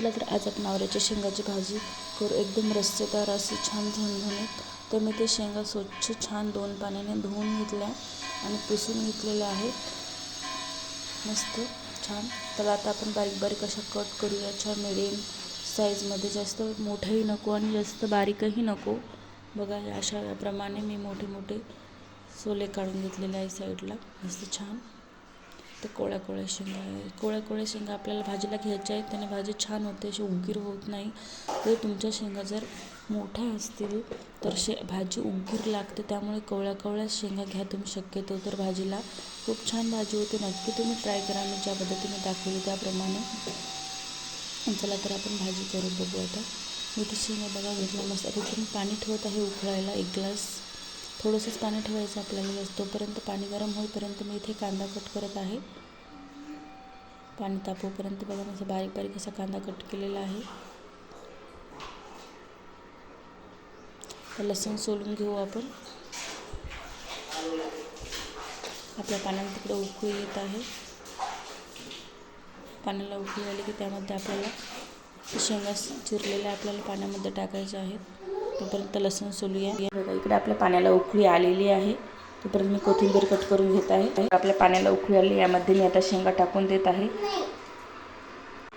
चला तर आज आपण आवऱ्याच्या शेंगाची भाजी करू. एकदम रस्सेदार असे छान झणझणीत. तर मी ते शेंगा स्वच्छ छान दोन पाण्याने धुवून घेतल्या आणि पुसून घेतलेल्या आहेत. मस्त छान. त्याला आता आपण बारीक बारीक अशा कट करूया. छान मिडियम साईजमध्ये जास्त मोठंही नको आणि जास्त बारीकही नको. बघा या अशा प्रमाणे मी मोठे मोठे सोले काढून घेतलेले आहे साईडला मस्त छान. ते कोळ्या कोळ्या शेंगा आहे. कोळ्या कोळ्या शेंगा आपल्याला भाजीला घ्यायच्या आहेत त्याने भाजी छान होते अशी उग्गीर होत नाही. तर तुमच्या शेंगा जर मोठ्या असतील तर शे भाजी उग्गीर लागते त्यामुळे कोवळ्या कोवळ्या शेंगा घ्या तुम्ही शक्यतो. तर भाजीला खूप छान भाजी होते नक्की तुम्ही ट्राय करा. मी ज्या पद्धतीने दाखवली त्याप्रमाणे. चला तर आपण भाजी करून बघू आता. मी ती शेंगा बघा घेतला मस्त. मी पाणी ठेवत आहे उकळायला एक ग्लास. थोडंसंच पाणी ठेवायचं आपल्याला गॅस तोपर्यंत पाणी गरम होईपर्यंत मी इथे कांदा कट करत आहे. पाणी तापवपर्यंत बघा असं बारीक बारीक असा कांदा कट केलेला आहे. लसूण सोलून घेऊ आपण. आपल्या पाण्याला तिकडे उकळी येत आहे. पाण्याला उकळी आली की त्यामध्ये आपल्याला शेंगा चिरलेल्या आपल्याला पाण्यामध्ये टाकायच्या आहेत. तोपर्यंत लसूण सोलूया. बघा इकडे आपल्या पाण्याला उकळी आलेली आहे. तोपर्यंत मी कोथिंबीर कट करून घेत आहे. आपल्या पाण्याला उकळी आली यामध्ये मी आता शेंगा टाकून देत आहे.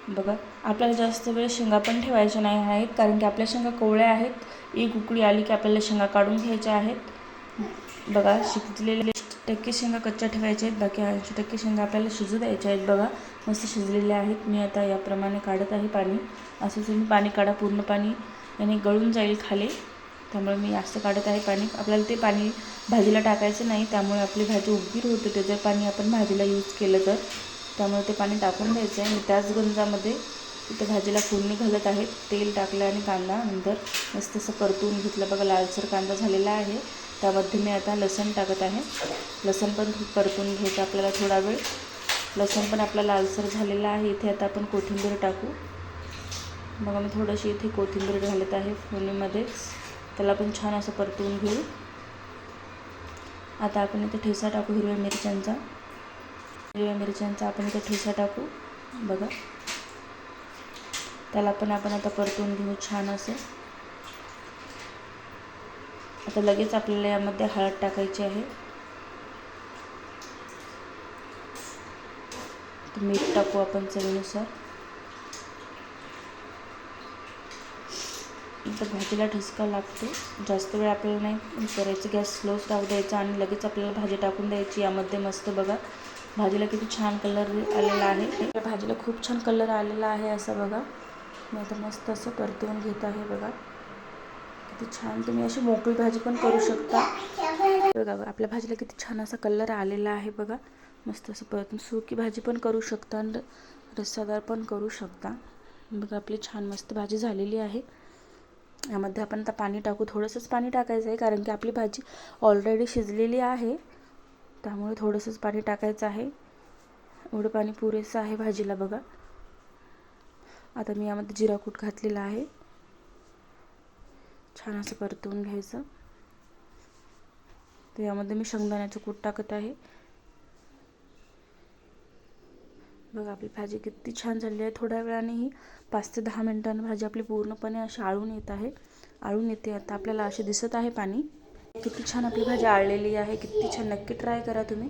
बघा आपल्याला जास्त वेळ शेंगा पण ठेवायच्या नाही आहेत कारण की आपल्या शेंगा कोवळ्या आहेत. एक उकळी आली की आपल्याला शेंगा काढून घ्यायच्या आहेत. बघा शिजलेले टक्के शेंगा कच्च्या ठेवायच्या आहेत बाकी ऐंशी टक्के शेंगा आपल्याला शिजू द्यायच्या आहेत. बघा मस्त शिजलेल्या आहेत. मी आता याप्रमाणे काढत आहे पाणी. असं तुम्ही पाणी काढा पूर्ण पाणी. याने गळून जाईल खाली. त्यामुळे मी जास्त काढत आहे पाणी. आपल्याला ते पाणी भाजीला टाकायचं नाही त्यामुळे आपली भाजी उगीर होते ते जर पाणी आपण भाजीला यूज केलं तर. त्यामुळे ते पाणी टाकून द्यायचं आहे. मी त्याच गंजामध्ये तिथं भाजीला फोडणी घालत आहे. तेल टाकलं आणि कांदा नंतर मस्त असं परतून घेतलं. बघा लालसर कांदा झालेला आहे. त्यामध्ये मी आता लसण टाकत आहे. लसण पण परतून घ्यायचं आपल्याला थोडा वेळ. लसण पण आपला लालसर झालेला आहे. इथे आता आपण कोथिंबीर टाकू. बघा मी थोडीशी इथे कोथिंबीर घालत आहे फोडणीमध्येच त्याला पण छान असं परतवून घेऊ. आता आपण इथे ठेसा टाकू हिरव्या मिरच्यांचा. हिरव्या मिरच्यांचा आपण इथे ठेसा टाकू बघा. त्याला पण आपण आता परतवून घेऊ छान असं. आता लगेच आपल्याला यामध्ये हळद टाकायची आहे. मीठ टाकू आपण चवीनुसार. तर भाजीला ठसका लागतो. जास्त वेळ आपल्याला नाही करायचं. गॅस स्लोच टाकू द्यायचा आणि लगेच आपल्याला भाजी टाकून द्यायची. यामध्ये मस्त बघा. भाजीला किती छान कलर आलेला आहे. या भाजीला खूप छान कलर आलेला आहे असं बघा. मी आता मस्त असं परतवून घेत आहे बघा. किती छान. तुम्ही अशी मोकळी भाजी पण करू शकता. बघा. आपल्या भाजीला किती छान असा कलर आलेला आहे बघा. मस्त असं परतून सुकी भाजी पण करू शकता आणि रस्सादार पण करू शकता. बघा आपली छान मस्त भाजी झालेली आहे. यामध्ये आपण आता पाणी टाकू. थोडंसंच पाणी टाकायचं आहे कारण की आपली भाजी ऑलरेडी शिजलेली आहे. त्यामुळे थोडंसंच पाणी टाकायचं आहे. एवढं पाणी पुरेसं आहे भाजीला बघा. आता मी यामध्ये जिरा कूट घातलेला आहे. छान असं परतवून घ्यायचं. तर यामध्ये मी शेंगदाण्याचं कूट टाकत आहे. मग आपली भाजी किती छान झाली आहे. थोड्या वेळाने ही पाच ते दहा मिनटांनी भाजी आपली पूर्णपणे अशी आळून येत आहे. आळून येते. आता आपल्याला असे दिसत आहे पाणी. किती छान आपली भाजी आळलेली आहे. किती छान. नक्की ट्राय करा तुम्ही.